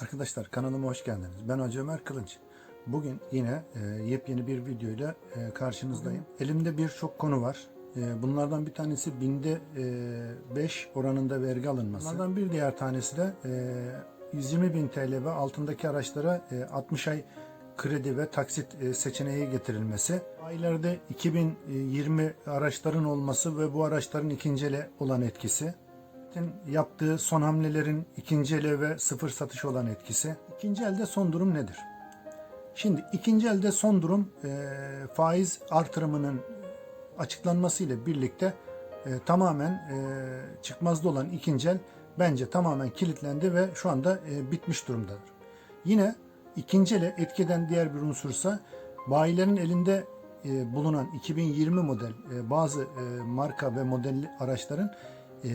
Arkadaşlar kanalıma hoş geldiniz. Ben Hacı Ömer Kılınç. Bugün yine e, yepyeni bir videoyla e, karşınızdayım. Elimde birçok konu var. E, bunlardan bir tanesi binde 5 oranında vergi alınması. Bunlardan bir diğer tanesi de e, 120 bin TL ve altındaki araçlara e, 60 ay kredi ve taksit e, seçeneği getirilmesi. Aylarda 2020 araçların olması ve bu araçların ikinci ele olan etkisi. Devletin yaptığı son hamlelerin ikinci ele ve sıfır satış olan etkisi. İkinci elde son durum nedir? Şimdi ikinci elde son durum e, faiz artırımının açıklanmasıyla birlikte e, tamamen e, çıkmazda olan ikinci el bence tamamen kilitlendi ve şu anda e, bitmiş durumdadır. Yine ikinci ele etkeden diğer bir unsursa bayilerin elinde e, bulunan 2020 model e, bazı e, marka ve model araçların e,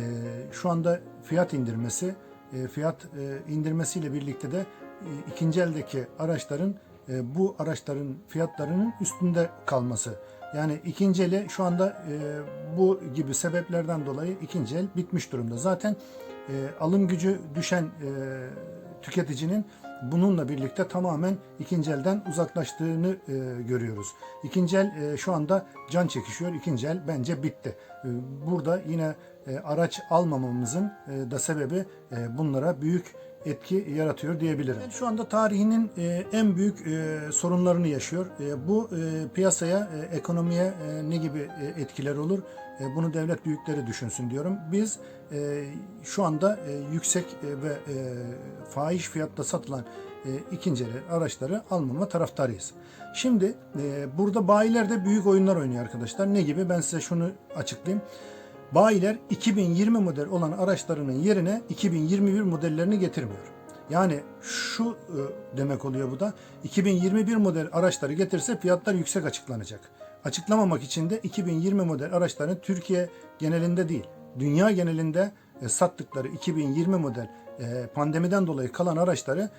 şu anda fiyat indirmesi, e, fiyat e, indirmesiyle birlikte de e, ikinci eldeki araçların e, bu araçların fiyatlarının üstünde kalması. Yani ikinci ele şu anda e, bu gibi sebeplerden dolayı ikinci el bitmiş durumda. Zaten e, alım gücü düşen e, tüketicinin bununla birlikte tamamen ikinci elden uzaklaştığını e, görüyoruz. İkinci el e, şu anda can çekişiyor. İkinci el bence bitti. E, burada yine e, araç almamamızın e, da sebebi e, bunlara büyük etki yaratıyor diyebilirim. Şu anda tarihinin e, en büyük e, sorunlarını yaşıyor. E, bu piyasaya, ekonomiye ne gibi etkiler olur? Bunu devlet büyükleri düşünsün diyorum. Biz şu anda yüksek ve fahiş fiyatta satılan ikinci araçları almama taraftarıyız. Şimdi burada bayiler de büyük oyunlar oynuyor arkadaşlar. Ne gibi? Ben size şunu açıklayayım. Bayiler 2020 model olan araçlarının yerine 2021 modellerini getirmiyor. Yani şu e, demek oluyor bu da 2021 model araçları getirse fiyatlar yüksek açıklanacak. Açıklamamak için de 2020 model araçların Türkiye genelinde değil, dünya genelinde e, sattıkları 2020 model e, pandemiden dolayı kalan araçları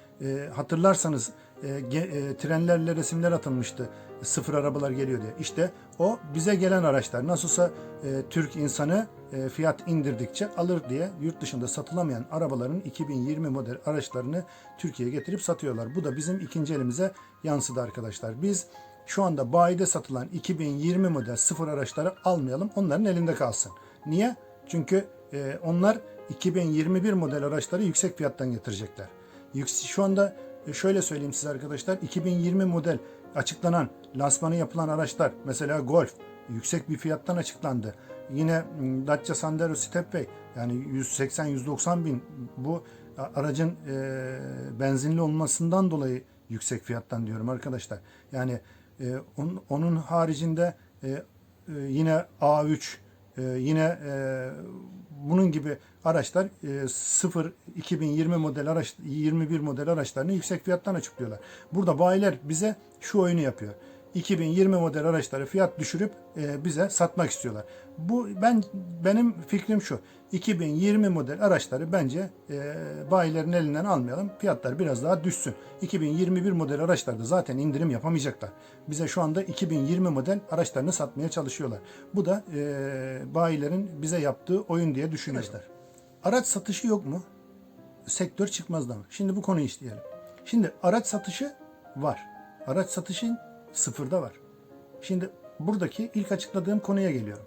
hatırlarsanız e, e, trenlerle resimler atılmıştı. Sıfır arabalar geliyor diye. İşte o bize gelen araçlar. Nasılsa e, Türk insanı e, fiyat indirdikçe alır diye yurt dışında satılamayan arabaların 2020 model araçlarını Türkiye'ye getirip satıyorlar. Bu da bizim ikinci elimize yansıdı arkadaşlar. Biz şu anda bayide satılan 2020 model sıfır araçları almayalım. Onların elinde kalsın. Niye? Çünkü e, onlar 2021 model araçları yüksek fiyattan getirecekler. Şu anda şöyle söyleyeyim size arkadaşlar. 2020 model açıklanan, lansmanı yapılan araçlar mesela Golf yüksek bir fiyattan açıklandı. Yine m, Dacia Sandero Stepway yani 180-190 bin bu aracın e, benzinli olmasından dolayı yüksek fiyattan diyorum arkadaşlar. Yani e, onun, onun haricinde e, e, yine A3 e, yine e, bunun gibi araçlar e, 0 2020 model araç 21 model araçlarını yüksek fiyattan açıklıyorlar. Burada bayiler bize şu oyunu yapıyor. 2020 model araçları fiyat düşürüp e, bize satmak istiyorlar. Bu ben benim fikrim şu. 2020 model araçları bence e, bayilerin elinden almayalım. Fiyatlar biraz daha düşsün. 2021 model araçlarda zaten indirim yapamayacaklar. Bize şu anda 2020 model araçlarını satmaya çalışıyorlar. Bu da e, bayilerin bize yaptığı oyun diye düşünüyorlar. Araç satışı yok mu? Sektör çıkmazda mı? Şimdi bu konuyu işleyelim. Şimdi araç satışı var. Araç satışı sıfırda var. Şimdi buradaki ilk açıkladığım konuya geliyorum.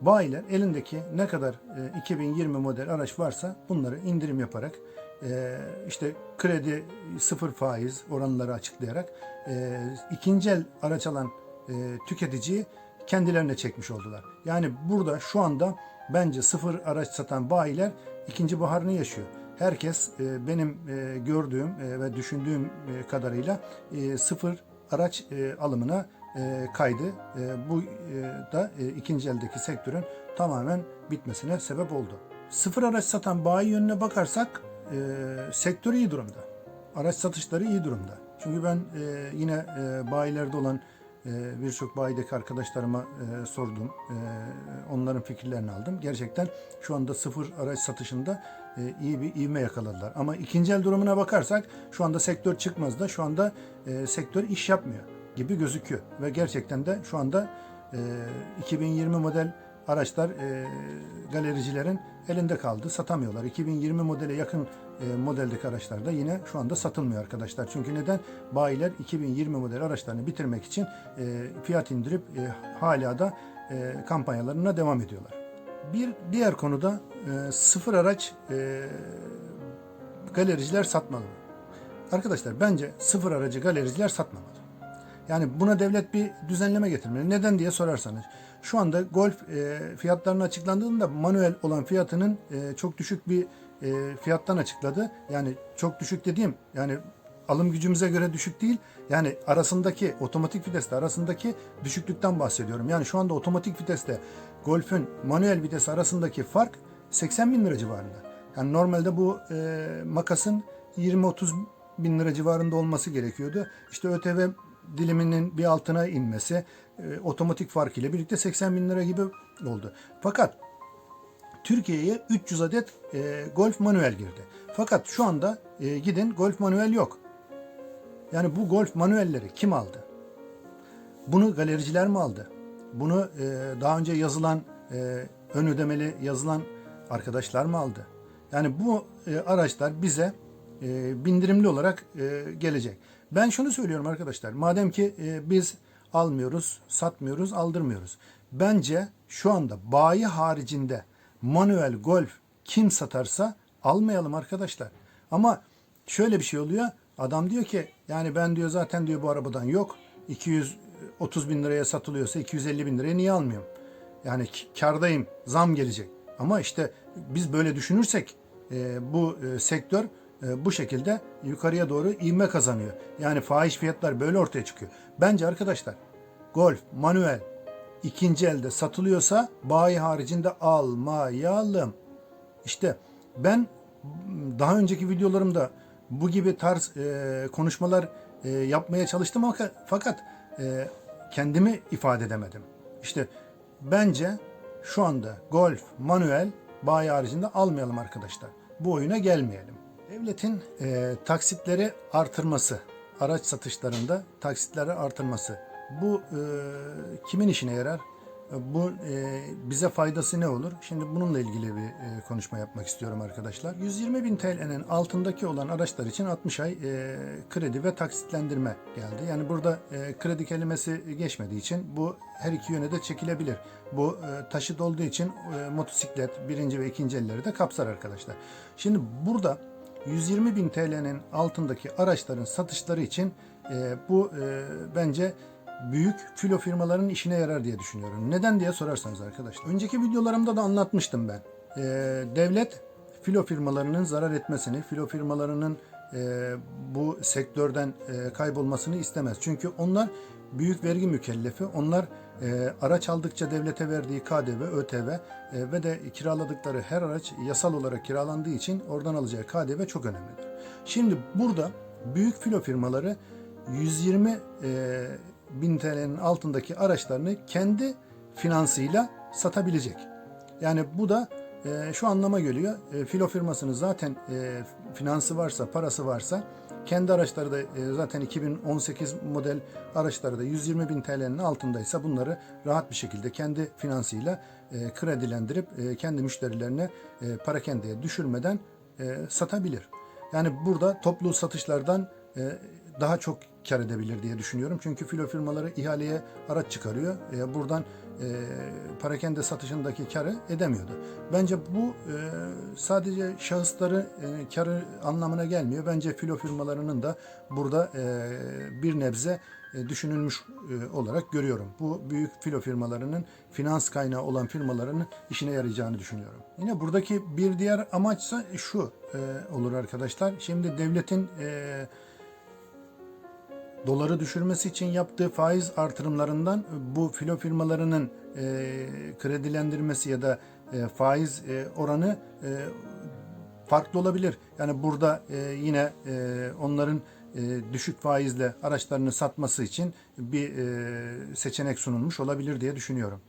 Bayiler elindeki ne kadar e, 2020 model araç varsa bunları indirim yaparak e, işte kredi sıfır faiz oranları açıklayarak e, ikinci el araç alan e, tüketiciyi kendilerine çekmiş oldular. Yani burada şu anda bence sıfır araç satan bayiler ikinci baharını yaşıyor. Herkes e, benim e, gördüğüm e, ve düşündüğüm e, kadarıyla e, sıfır araç e, alımına e, kaydı. E, bu e, da e, ikinci eldeki sektörün tamamen bitmesine sebep oldu. Sıfır araç satan bayi yönüne bakarsak e, sektör iyi durumda. Araç satışları iyi durumda. Çünkü ben e, yine e, bayilerde olan e, birçok bayideki arkadaşlarıma e, sordum. E, onların fikirlerini aldım. Gerçekten şu anda sıfır araç satışında e, iyi bir ivme yakaladılar. Ama ikinci el durumuna bakarsak şu anda sektör çıkmazda. Şu anda e, sektör iş yapmıyor gibi gözüküyor. Ve gerçekten de şu anda e, 2020 model araçlar e, galericilerin elinde kaldı. Satamıyorlar. 2020 modele yakın e, modeldeki araçlar da yine şu anda satılmıyor arkadaşlar. Çünkü neden? Bayiler 2020 model araçlarını bitirmek için e, fiyat indirip e, hala da e, kampanyalarına devam ediyorlar. Bir diğer konuda e, sıfır araç e, galericiler satmalı? Arkadaşlar bence sıfır aracı galericiler satmamalı. Yani buna devlet bir düzenleme getirmeli. Neden diye sorarsanız. Şu anda Golf e, fiyatlarının açıklandığında manuel olan fiyatının e, çok düşük bir e, fiyattan açıkladı. Yani çok düşük dediğim yani alım gücümüze göre düşük değil. Yani arasındaki otomatik vitesle arasındaki düşüklükten bahsediyorum. Yani şu anda otomatik viteste Golf'ün manuel vites arasındaki fark 80 bin lira civarında. Yani normalde bu e, makasın 20-30 bin lira civarında olması gerekiyordu. İşte ÖTV diliminin bir altına inmesi e, otomatik fark ile birlikte 80 bin lira gibi oldu. Fakat Türkiye'ye 300 adet e, Golf manuel girdi. Fakat şu anda e, gidin Golf manuel yok. Yani bu Golf manuelleri kim aldı? Bunu galericiler mi aldı? Bunu e, daha önce yazılan e, ön ödemeli yazılan arkadaşlar mı aldı? Yani bu e, araçlar bize e, bindirimli olarak e, gelecek. Ben şunu söylüyorum arkadaşlar. Madem ki e, biz almıyoruz, satmıyoruz, aldırmıyoruz. Bence şu anda bayi haricinde manuel golf kim satarsa almayalım arkadaşlar. Ama şöyle bir şey oluyor. Adam diyor ki yani ben diyor zaten diyor bu arabadan yok. 230 bin liraya satılıyorsa 250 bin liraya niye almıyorum? Yani kardayım, zam gelecek. Ama işte biz böyle düşünürsek e, bu e, sektör e, bu şekilde yukarıya doğru ivme kazanıyor. Yani fahiş fiyatlar böyle ortaya çıkıyor. Bence arkadaşlar Golf, manuel ikinci elde satılıyorsa bayi haricinde almayalım. İşte ben daha önceki videolarımda bu gibi tarz e, konuşmalar e, yapmaya çalıştım ama fakat e, kendimi ifade edemedim. İşte bence şu anda golf, manuel bayi haricinde almayalım arkadaşlar. Bu oyuna gelmeyelim. Devletin e, taksitleri artırması, araç satışlarında taksitleri artırması. Bu e, kimin işine yarar? Bu e, bize faydası ne olur? Şimdi bununla ilgili bir e, konuşma yapmak istiyorum arkadaşlar. 120 bin TL'nin altındaki olan araçlar için 60 ay e, kredi ve taksitlendirme geldi. Yani burada e, kredi kelimesi geçmediği için bu her iki yöne de çekilebilir. Bu e, taşıt olduğu için e, motosiklet birinci ve ikinci elleri de kapsar arkadaşlar. Şimdi burada 120 bin TL'nin altındaki araçların satışları için e, bu e, bence büyük filo firmaların işine yarar diye düşünüyorum. Neden diye sorarsanız arkadaşlar. Önceki videolarımda da anlatmıştım ben. E, devlet filo firmalarının zarar etmesini, filo firmalarının e, bu sektörden e, kaybolmasını istemez. Çünkü onlar büyük vergi mükellefi. Onlar e, araç aldıkça devlete verdiği KDV, ÖTV e, ve de kiraladıkları her araç yasal olarak kiralandığı için oradan alacağı KDV çok önemlidir. Şimdi burada büyük filo firmaları 120 e, bin TL'nin altındaki araçlarını kendi finansıyla satabilecek. Yani bu da e, şu anlama geliyor. E, filo firmasının zaten e, finansı varsa, parası varsa kendi araçları da e, zaten 2018 model araçları da 120 bin TL'nin altındaysa bunları rahat bir şekilde kendi finansıyla e, kredilendirip e, kendi müşterilerine e, parakendeye düşürmeden e, satabilir. Yani burada toplu satışlardan e, daha çok kar edebilir diye düşünüyorum. Çünkü filo firmaları ihaleye araç çıkarıyor. E, buradan e, parakende satışındaki karı edemiyordu. Bence bu e, sadece şahısları e, karı anlamına gelmiyor. Bence filo firmalarının da burada e, bir nebze e, düşünülmüş e, olarak görüyorum. Bu büyük filo firmalarının finans kaynağı olan firmaların işine yarayacağını düşünüyorum. Yine buradaki bir diğer amaçsa şu e, olur arkadaşlar. Şimdi devletin e, doları düşürmesi için yaptığı faiz artırımlarından bu filo firmalarının e, kredilendirmesi ya da e, faiz e, oranı e, farklı olabilir. Yani burada e, yine e, onların e, düşük faizle araçlarını satması için bir e, seçenek sunulmuş olabilir diye düşünüyorum.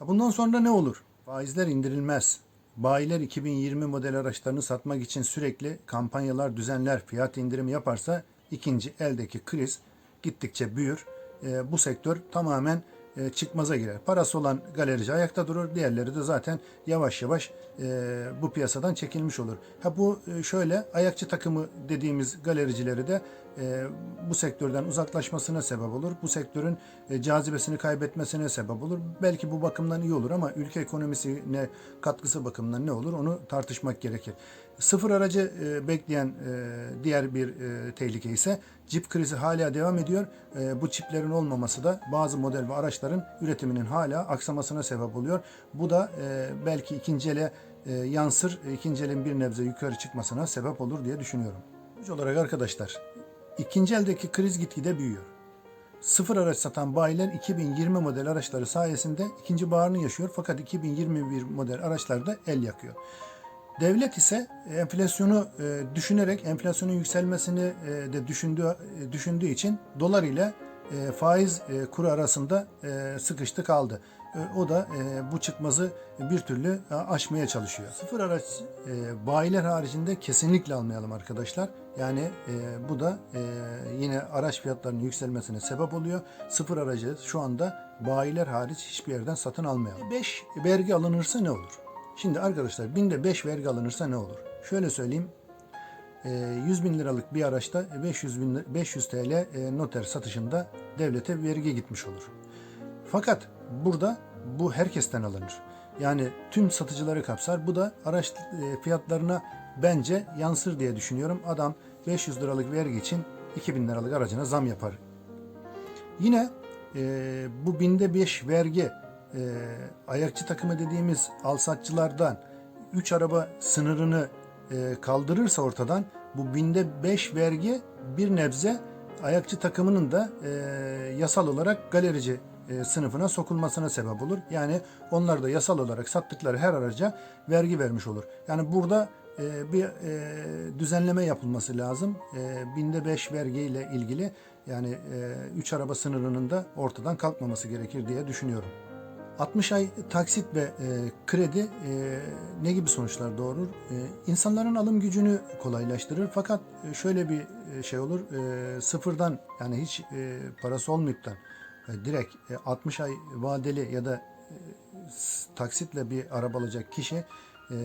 Bundan sonra ne olur? Faizler indirilmez. Bayiler 2020 model araçlarını satmak için sürekli kampanyalar düzenler, fiyat indirimi yaparsa ikinci eldeki kriz gittikçe büyür. E, bu sektör tamamen e, çıkmaza girer. Parası olan galerici ayakta durur. Diğerleri de zaten yavaş yavaş e, bu piyasadan çekilmiş olur. Ha bu e, şöyle ayakçı takımı dediğimiz galericileri de bu sektörden uzaklaşmasına sebep olur. Bu sektörün e, cazibesini kaybetmesine sebep olur. Belki bu bakımdan iyi olur ama ülke ekonomisine katkısı bakımından ne olur onu tartışmak gerekir. Sıfır aracı e, bekleyen e, diğer bir e, tehlike ise çip krizi hala devam ediyor. E, bu çiplerin olmaması da bazı model ve araçların üretiminin hala aksamasına sebep oluyor. Bu da e, belki ikinci ele e, yansır, ikinci elin bir nebze yukarı çıkmasına sebep olur diye düşünüyorum. Sonuç olarak arkadaşlar ikinci eldeki kriz gitgide büyüyor. Sıfır araç satan bayiler 2020 model araçları sayesinde ikinci baharını yaşıyor fakat 2021 model araçlarda el yakıyor. Devlet ise enflasyonu e, düşünerek enflasyonun yükselmesini e, de düşündüğü e, düşündüğü için dolar ile e, faiz e, kuru arasında e, sıkıştı kaldı. E, o da e, bu çıkmazı bir türlü e, aşmaya çalışıyor. Sıfır araç bayiler haricinde kesinlikle almayalım arkadaşlar. Yani bu da yine araç fiyatlarının yükselmesine sebep oluyor. Sıfır aracı şu anda bayiler hariç hiçbir yerden satın almayalım. 5 vergi alınırsa ne olur? Şimdi arkadaşlar binde 5 vergi alınırsa ne olur? Şöyle söyleyeyim. E, 100 bin liralık bir araçta 500, bin, 500 TL noter satışında devlete vergi gitmiş olur. Fakat burada bu herkesten alınır. Yani tüm satıcıları kapsar. Bu da araç e, fiyatlarına bence yansır diye düşünüyorum. Adam 500 liralık vergi için 2000 liralık aracına zam yapar. Yine e, bu binde 5 vergi e, ayakçı takımı dediğimiz alsatçılardan 3 araba sınırını e, kaldırırsa ortadan bu binde 5 vergi bir nebze ayakçı takımının da e, yasal olarak galerici e, sınıfına sokulmasına sebep olur. Yani onlar da yasal olarak sattıkları her araca vergi vermiş olur. Yani burada e, bir e, düzenleme yapılması lazım. E, binde 5 vergiyle ilgili yani 3 araba sınırının da ortadan kalkmaması gerekir diye düşünüyorum. 60 ay taksit ve e, kredi e, ne gibi sonuçlar doğurur? E, insanların alım gücünü kolaylaştırır. Fakat e, şöyle bir e, şey olur. E, sıfırdan yani hiç e, parası olmayıp da e, direkt e, 60 ay vadeli ya da e, taksitle bir araba alacak kişi e,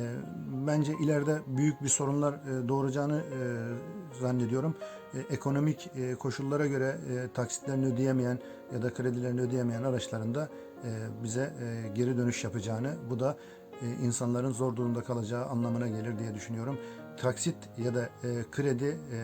bence ileride büyük bir sorunlar e, doğuracağını e, zannediyorum. E, ekonomik e, koşullara göre e, taksitlerini ödeyemeyen ya da kredilerini ödeyemeyen araçlarında e, bize e, geri dönüş yapacağını, bu da e, insanların zor durumda kalacağı anlamına gelir diye düşünüyorum. Taksit ya da e, kredi e,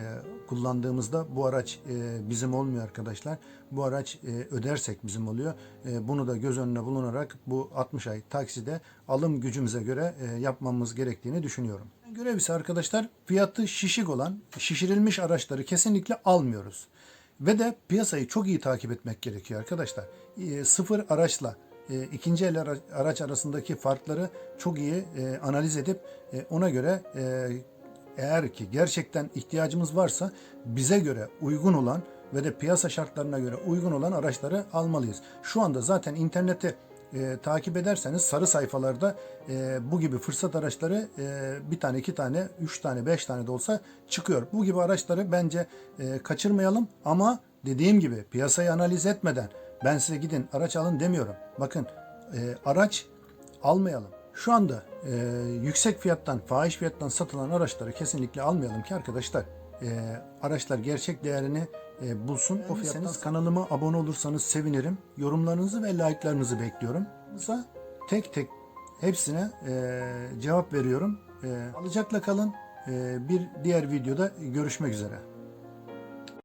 kullandığımızda bu araç e, bizim olmuyor arkadaşlar. Bu araç e, ödersek bizim oluyor. E, bunu da göz önüne bulunarak bu 60 ay takside alım gücümüze göre e, yapmamız gerektiğini düşünüyorum. Görev ise arkadaşlar fiyatı şişik olan şişirilmiş araçları kesinlikle almıyoruz. Ve de piyasayı çok iyi takip etmek gerekiyor arkadaşlar. E, sıfır araçla e, ikinci el ara- araç arasındaki farkları çok iyi e, analiz edip e, ona göre e, eğer ki gerçekten ihtiyacımız varsa bize göre uygun olan ve de piyasa şartlarına göre uygun olan araçları almalıyız. Şu anda zaten internette e, takip ederseniz sarı sayfalarda e, bu gibi fırsat araçları e, bir tane, iki tane, üç tane, beş tane de olsa çıkıyor. Bu gibi araçları bence e, kaçırmayalım ama dediğim gibi piyasayı analiz etmeden ben size gidin araç alın demiyorum. Bakın e, araç almayalım. Şu anda e, yüksek fiyattan, fahiş fiyattan satılan araçları kesinlikle almayalım ki arkadaşlar e, araçlar gerçek değerini e, bulsun. O fiyattan kanalıma abone olursanız sevinirim. Yorumlarınızı ve like'larınızı bekliyorum. Tek tek hepsine e, cevap veriyorum. E, alacakla kalın. E, bir diğer videoda görüşmek üzere.